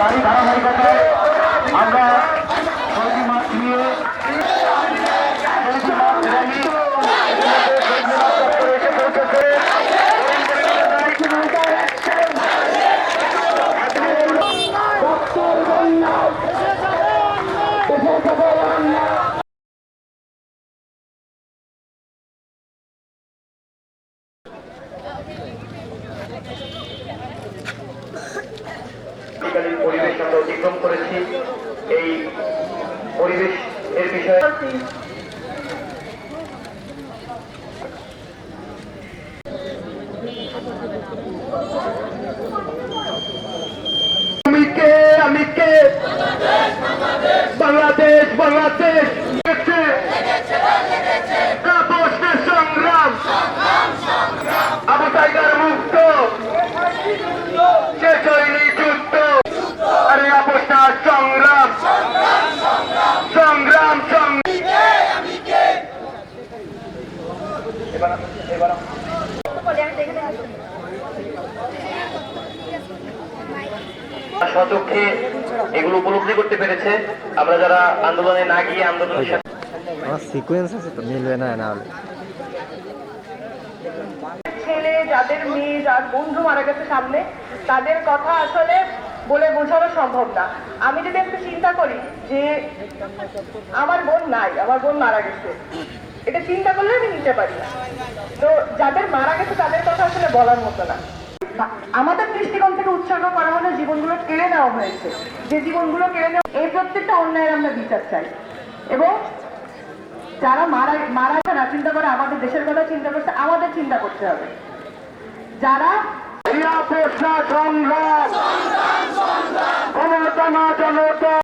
তারই ধারাবাহিকতায় আমরা পরিবেশ আমরা অতিক্রম করেছি। এই পরিবেশ এর বিষয়ে আমি এবার এবার সচক্ষে এগুলো উপলব্ধি করতে পেরেছে। আমরা যারা আন্দোলনে না গিয়ে আন্দোলনের সাথে আমার সিকোয়েন্স আছে তো মিলবে না না হলে। ছেলে যাদের মেয়ে যার বন্ধু মারা গেছে সামনে তাদের কথা আসলে বলে বোঝানো সম্ভব না। আমি যদি একটু চিন্তা করি যে আমার বোন নাই আমার বোন মারা গেছে। এটা চিন্তা করলে আমি নিতে পারি। না তো যাদের মারা গেছে, তাদের কথা আসলে বলার মতো না। আমাদের দৃষ্টিকোণ থেকে উৎসর্গ করা হলো জীবনগুলো কেড়ে নেওয়া হয়েছে। যে জীবনগুলো কেড়ে নেওয়া, এই প্রত্যেকটা অন্যায়ের আমরা বিচার চাই। এবং যারা মারা মারা না চিন্তা করে, আমাদের দেশের কথা চিন্তা করছে, আমাদের চিন্তা করতে হবে। যারা নিরাপত্তা সংগ্রাম ক্ষমতা না জনতা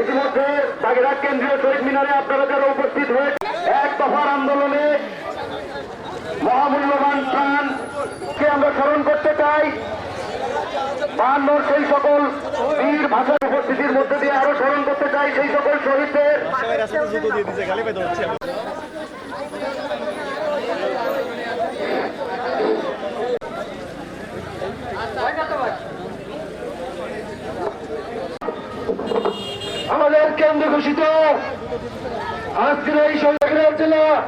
ইতিমধ্যে কেন্দ্রীয় শহীদ মিনারে আপনারা যারা উপস্থিত হয়ে এক দফার আন্দোলনে মহামূল্যবান প্রাণকে আমরা স্মরণ করতে চাই বাহান্নর সেই সকল বীর ভাষার উপস্থিতির মধ্যে দিয়ে আরও স্মরণ করতে চাই সেই সকল শহীদদের। আমাদের কেন্দ্র ঘোষিত। আজকের এই সরকারের জেলা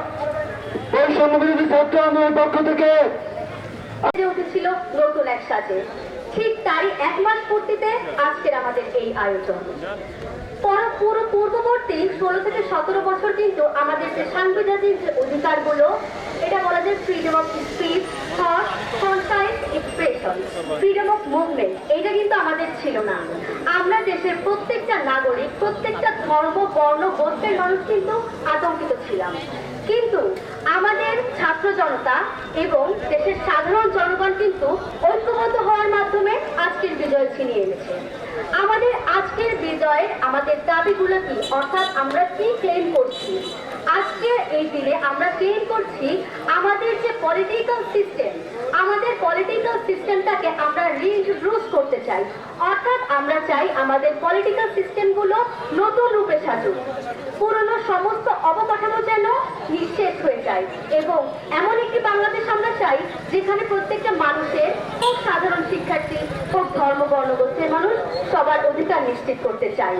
বৈষম্য বিরোধী ছাত্র আন্দোলনের পক্ষ থেকে উঠেছিল নতুন এক সাজে। ঠিক তারই এক মাস পূর্তিতে আজকের আমাদের এই আয়োজন। পর- পুরো পূর্ববর্তী ষোলো থেকে সতেরো বছর কিন্তু আমাদের যে সাংবিধানিক যে অধিকারগুলো, এটা বলা যায় freedom of speech expression freedom of movement এটা কিন্তু আমাদের ছিল না। আমরা দেশের প্রত্যেকটা নাগরিক প্রত্যেকটা ধর্ম, বর্ণ, গোত্রের মানুষ কিন্তু আতঙ্কিত ছিলাম। কিন্তু আমাদের ছাত্র জনতা এবং দেশের সাধারণ জনগণ কিন্তু ঐক্যবদ্ধ হওয়ার মাধ্যমে আজকের বিজয় ছিনিয়ে এনেছে। আমাদের আজকের বিজয়ে, আমাদের দাবিগুলো কি? অর্থাৎ আমরা কি ক্লেম করছি? আজকে এই দিনে আমরা ক্লেম করছি আমাদের যে পলিটিক্যাল সিস্টেম আমাদের পলিটিক্যাল সিস্টেমটাকে আমরা রিইন্ট্রোডিউস করতে চাই। অর্থাৎ আমরা চাই আমাদের পলিটিক্যাল সিস্টেমগুলো নতুন রূপে সাজুক। পুরনো সমস্ত অবকাঠামো যেন নিঃশেষ হয়ে যায় এবং এমন একটি বাংলাদেশ আমরা চাই যেখানে প্রত্যেকটা মানুষের খুব সাধারণ শিক্ষার্থী, খুব ধর্ম বর্ণগোত্রের মানুষ সবার অধিকার নিশ্চিত করতে চাই